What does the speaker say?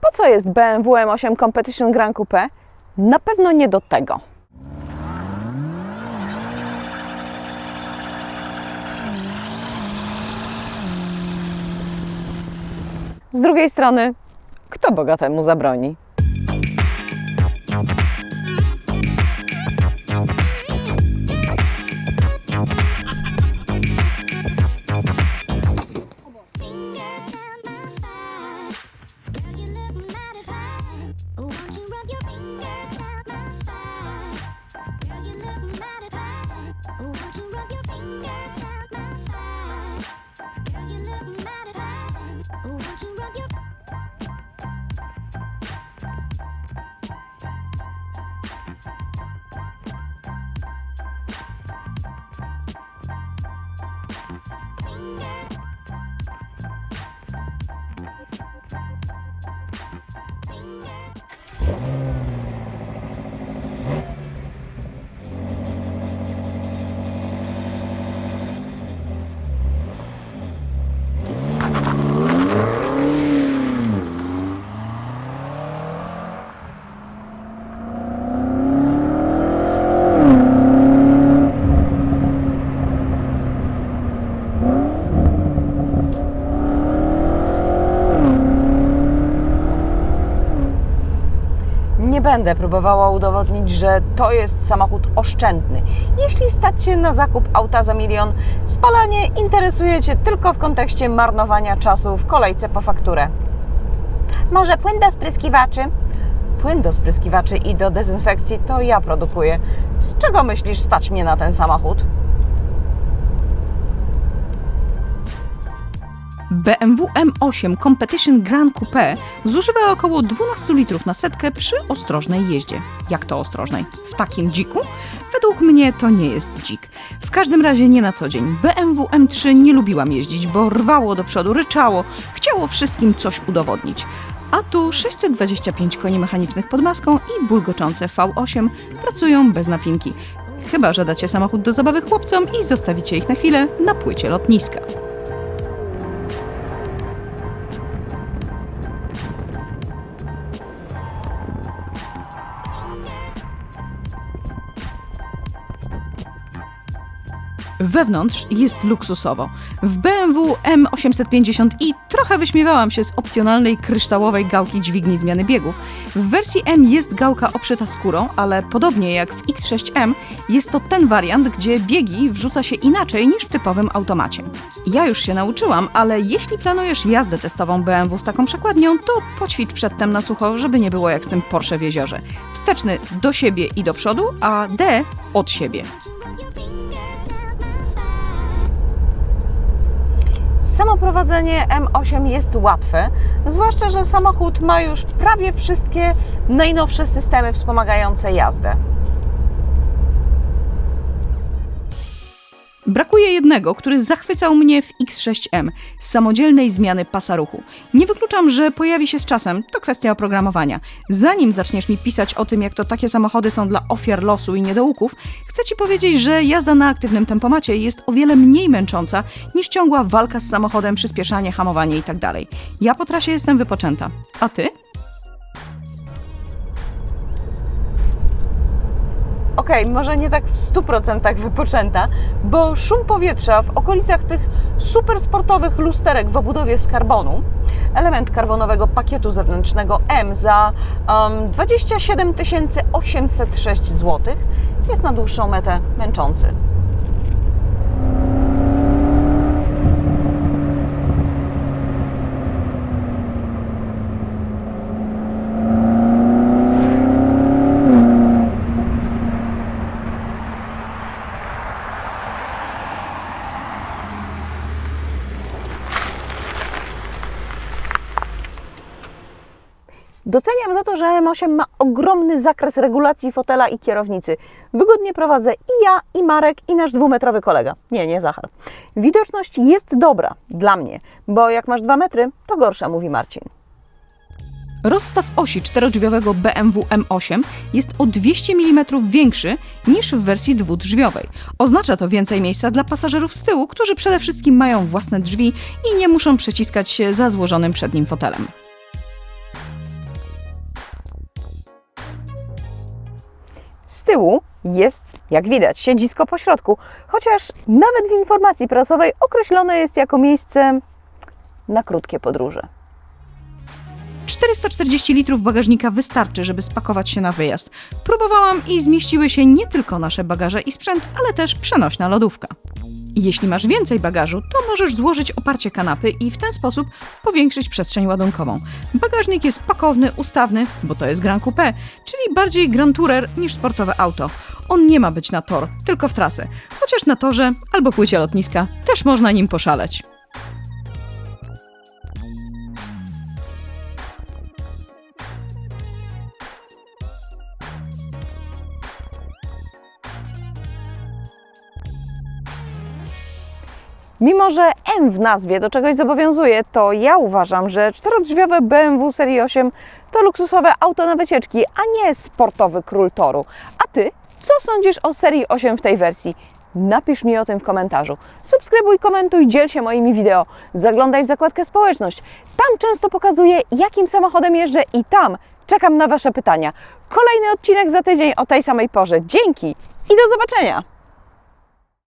Po co jest BMW M8 Competition Grand Coupe? Na pewno nie do tego. Z drugiej strony, kto bogatemu zabroni? Yeah. Będę próbowała udowodnić, że to jest samochód oszczędny. Jeśli stać się na zakup auta za milion, spalanie interesuje Cię tylko w kontekście marnowania czasu w kolejce po fakturę. Może płyn do spryskiwaczy? Płyn do spryskiwaczy i do dezynfekcji to ja produkuję. Z czego myślisz stać mnie na ten samochód? BMW M8 Competition Grand Coupe zużywa około 12 litrów na setkę przy ostrożnej jeździe. Jak to ostrożnej? W takim dziku? Według mnie to nie jest dzik. W każdym razie nie na co dzień. BMW M3 nie lubiłam jeździć, bo rwało do przodu, ryczało, chciało wszystkim coś udowodnić. A tu 625 koni mechanicznych pod maską i bulgoczące V8 pracują bez napinki. Chyba, że dacie samochód do zabawy chłopcom i zostawicie ich na chwilę na płycie lotniska. Wewnątrz jest luksusowo. W BMW M850i trochę wyśmiewałam się z opcjonalnej kryształowej gałki dźwigni zmiany biegów. W wersji M jest gałka obszyta skórą, ale podobnie jak w X6M jest to ten wariant, gdzie biegi wrzuca się inaczej niż w typowym automacie. Ja już się nauczyłam, ale jeśli planujesz jazdę testową BMW z taką przekładnią, to poćwicz przedtem na sucho, żeby nie było jak z tym Porsche w jeziorze. Wsteczny do siebie i do przodu, a D od siebie. Samo prowadzenie M8 jest łatwe, zwłaszcza, że samochód ma już prawie wszystkie najnowsze systemy wspomagające jazdę. Brakuje jednego, który zachwycał mnie w X6M samodzielnej zmiany pasa ruchu. Nie wykluczam, że pojawi się z czasem, to kwestia oprogramowania. Zanim zaczniesz mi pisać o tym, jak to takie samochody są dla ofiar losu i niedouków, chcę ci powiedzieć, że jazda na aktywnym tempomacie jest o wiele mniej męcząca niż ciągła walka z samochodem, przyspieszanie, hamowanie itd. Ja po trasie jestem wypoczęta. A ty? Okej, może nie tak w 100% wypoczęta, bo szum powietrza w okolicach tych super sportowych lusterek w obudowie z karbonu, element karbonowego pakietu zewnętrznego M za um, 27 806 zł, jest na dłuższą metę męczący. Doceniam za to, że M8 ma ogromny zakres regulacji fotela i kierownicy. Wygodnie prowadzę i ja, i Marek, i nasz dwumetrowy kolega. Nie, nie Zachar. Widoczność jest dobra dla mnie, bo jak masz dwa metry, to gorsza, mówi Marcin. Rozstaw osi czterodrzwiowego BMW M8 jest o 200 mm większy niż w wersji dwudrzwiowej. Oznacza to więcej miejsca dla pasażerów z tyłu, którzy przede wszystkim mają własne drzwi i nie muszą przeciskać się za złożonym przed nim fotelem. Z tyłu jest, jak widać, siedzisko po środku, chociaż nawet w informacji prasowej określone jest jako miejsce na krótkie podróże. 440 litrów bagażnika wystarczy, żeby spakować się na wyjazd. Próbowałam i zmieściły się nie tylko nasze bagaże i sprzęt, ale też przenośna lodówka. Jeśli masz więcej bagażu, to możesz złożyć oparcie kanapy i w ten sposób powiększyć przestrzeń ładunkową. Bagażnik jest pakowny, ustawny, bo to jest Grand Coupe, czyli bardziej Grand Tourer niż sportowe auto. On nie ma być na tor, tylko w trasę. Chociaż na torze albo płycie lotniska też można nim poszaleć. Mimo, że M w nazwie do czegoś zobowiązuje, to ja uważam, że czterodrzwiowe BMW Serii 8 to luksusowe auto na wycieczki, a nie sportowy król toru. A Ty, co sądzisz o Serii 8 w tej wersji? Napisz mi o tym w komentarzu. Subskrybuj, komentuj, dziel się moimi wideo. Zaglądaj w zakładkę społeczność. Tam często pokazuję, jakim samochodem jeżdżę i tam czekam na Wasze pytania. Kolejny odcinek za tydzień o tej samej porze. Dzięki i do zobaczenia!